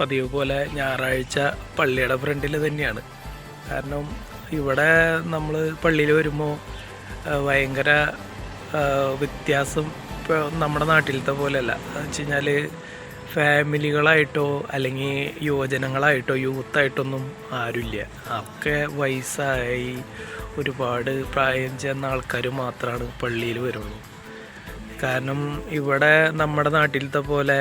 പതിവ് പോലെ ഞായറാഴ്ച പള്ളിയുടെ ഫ്രണ്ടിൽ തന്നെയാണ്. കാരണം ഇവിടെ നമ്മൾ പള്ളിയിൽ വരുമ്പോൾ ഭയങ്കര വ്യത്യാസം ഇപ്പോൾ നമ്മുടെ നാട്ടിലത്തെ പോലെയല്ല. എന്ന് വെച്ച് കഴിഞ്ഞാൽ ഫാമിലികളായിട്ടോ അല്ലെങ്കിൽ യുവജനങ്ങളായിട്ടോ യൂത്തായിട്ടൊന്നും ആരുമില്ല ഒക്കെ വയസ്സായി ഒരുപാട് പ്രായം ചെന്ന ആൾക്കാർ മാത്രമാണ് പള്ളിയിൽ വരുന്നത് കാരണം ഇവിടെ നമ്മുടെ നാട്ടിലത്തെ പോലെ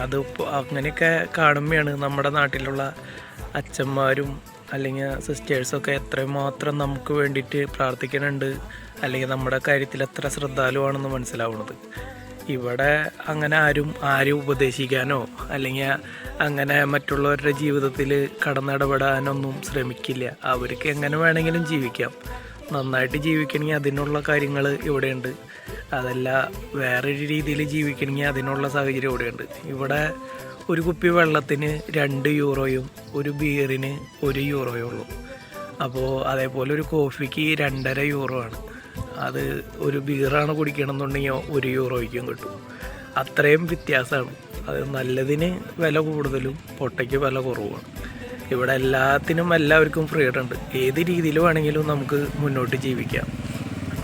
അത് അങ്ങനെയൊക്കെ കാണുമ്പോഴാണ് നമ്മുടെ നാട്ടിലുള്ള അച്ഛന്മാരും അല്ലെങ്കിൽ സിസ്റ്റേഴ്സൊക്കെ എത്രമാത്രം നമുക്ക് വേണ്ടിയിട്ട് പ്രാർത്ഥിക്കുന്നുണ്ട്. അല്ലെങ്കിൽ നമ്മുടെ കാര്യത്തിൽ എത്ര ശ്രദ്ധാലുവാണെന്ന് മനസ്സിലാവുന്നത്. ഇവിടെ അങ്ങനെ ആരും ആരും ഉപദേശിക്കാനോ അല്ലെങ്കിൽ അങ്ങനെ മറ്റുള്ളവരുടെ ജീവിതത്തിൽ കടന്നിടപെടാനൊന്നും ശ്രമിക്കില്ല. അവർക്ക് എങ്ങനെ വേണമെങ്കിലും ജീവിക്കാം. നന്നായിട്ട് ജീവിക്കണമെങ്കിൽ അതിനുള്ള കാര്യങ്ങൾ ഇവിടെയുണ്ട്. അതല്ല വേറൊരു രീതിയിൽ ജീവിക്കണമെങ്കിൽ അതിനുള്ള സാഹചര്യം ഇവിടെയുണ്ട്. ഇവിടെ ഒരു കുപ്പി വെള്ളത്തിന് രണ്ട് യൂറോയും ഒരു ബിയറിന് ഒരു യൂറോയും ഉള്ളൂ. അപ്പോൾ അതേപോലെ ഒരു കോഫിക്ക് രണ്ടര യൂറോ ആണ്. അത് ഒരു ബിയറാണ് കുടിക്കണമെന്നുണ്ടെങ്കിൽ ഒരു യൂറോയ്ക്കും കിട്ടും. അത്രയും വ്യത്യാസമാണ്. അത് നല്ലതിന് വില കൂടുതലും പൊട്ടയ്ക്ക് വില കുറവുമാണ്. ഇവിടെ എല്ലാത്തിനും എല്ലാവർക്കും ഫ്രീഡം ഉണ്ട് ഏത് രീതിയിൽ വേണമെങ്കിലും നമുക്ക് മുന്നോട്ട് ജീവിക്കാം.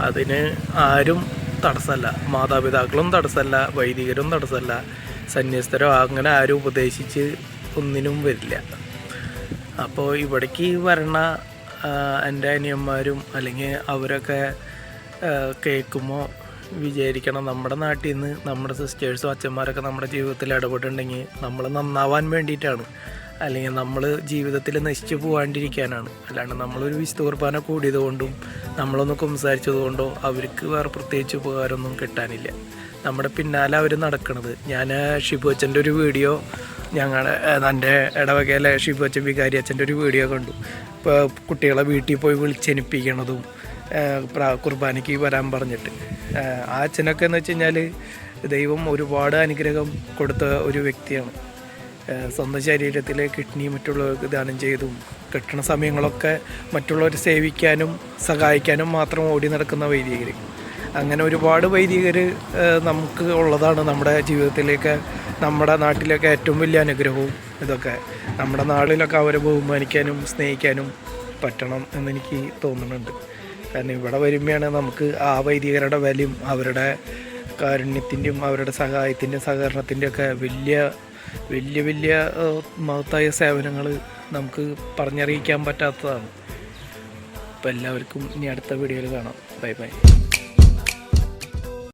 അതിന് ആരും തടസ്സമല്ല. മാതാപിതാക്കളും തടസ്സമല്ല വൈദികരും തടസ്സമല്ല. സന്യസ്തരോ അങ്ങനെ ആരും ഉപദേശിച്ച് ഒന്നിനും വരില്ല. അപ്പോൾ ഇവിടേക്ക് വരണ എന്റെ അനിയന്മാരും അല്ലെങ്കിൽ അവരൊക്കെ കേൾക്കുമ്പോൾ വിചാരിക്കണം നമ്മുടെ നാട്ടിൽ നിന്ന് നമ്മുടെ സിസ്റ്റേഴ്സും അച്ഛന്മാരൊക്കെ നമ്മുടെ ജീവിതത്തിൽ ഇടപെട്ടുണ്ടെങ്കിൽ നമ്മൾ നന്നാവാൻ വേണ്ടിയിട്ടാണ്. അല്ലെങ്കിൽ നമ്മൾ ജീവിതത്തിൽ നശിച്ചു പോകാണ്ടിരിക്കാനാണ് അല്ലാണ്ട് നമ്മളൊരു വിശുദ്ധ കുർബാന കൂടിയത് കൊണ്ടും നമ്മളൊന്ന് സംസാരിച്ചത് കൊണ്ടോ അവർക്ക് വേറെ പ്രത്യേകിച്ച് ഉപകാരമൊന്നും കിട്ടാനില്ല. നമ്മുടെ പിന്നാലെ അവർ നടക്കുന്നത് ഞാൻ ഷിബു അച്ഛന്റെ ഒരു വീഡിയോ ഞങ്ങളുടെ എന്റെ ഇടവകയിലെ ഷിബു അച്ഛൻ വികാരി അച്ഛന്റെ ഒരു വീഡിയോ കണ്ടു. ഇപ്പോൾ കുട്ടികളെ വീട്ടിൽ പോയി വിളിച്ചെനിപ്പിക്കണതും കുർബാനയ്ക്ക് വരാൻ പറഞ്ഞിട്ട്. ആ അച്ഛനൊക്കെ എന്ന് വെച്ച് കഴിഞ്ഞാൽ ദൈവം ഒരുപാട് അനുഗ്രഹം കൊടുത്ത ഒരു വ്യക്തിയാണ്. സ്വന്തം ശരീരത്തിലെ കിഡ്നി മറ്റുള്ളവർക്ക് ദാനം ചെയ്തും കിട്ടുന്ന സമയങ്ങളൊക്കെ മറ്റുള്ളവരെ സേവിക്കാനും സഹായിക്കാനും മാത്രം ഓടി നടക്കുന്ന വൈദികർ അങ്ങനെ ഒരുപാട് വൈദികർ നമുക്ക് ഉള്ളതാണ് നമ്മുടെ ജീവിതത്തിലേക്ക് നമ്മുടെ നാട്ടിലൊക്കെ ഏറ്റവും വലിയ അനുഗ്രഹവും ഇതൊക്കെ. നമ്മുടെ നാടിലൊക്കെ അവരെ ബഹുമാനിക്കാനും സ്നേഹിക്കാനും പറ്റണം എന്നെനിക്ക് തോന്നുന്നുണ്ട്. കാരണം ഇവിടെ വരുമ്പോഴാണ് നമുക്ക് ആ വൈദികരുടെ വിലയും അവരുടെ കാരുണ്യത്തിന്റെയും അവരുടെ സഹായത്തിന്റെയും സഹകരണത്തിന്റെയൊക്കെ വലിയ വലിയ വലിയ മഹത്തായ സേവനങ്ങൾ നമുക്ക് പറഞ്ഞറിയിക്കാൻ പറ്റാത്തതാണ്. അപ്പോൾ എല്ലാവർക്കും ഇനി അടുത്ത വീഡിയോയിൽ കാണാം. Bye bye.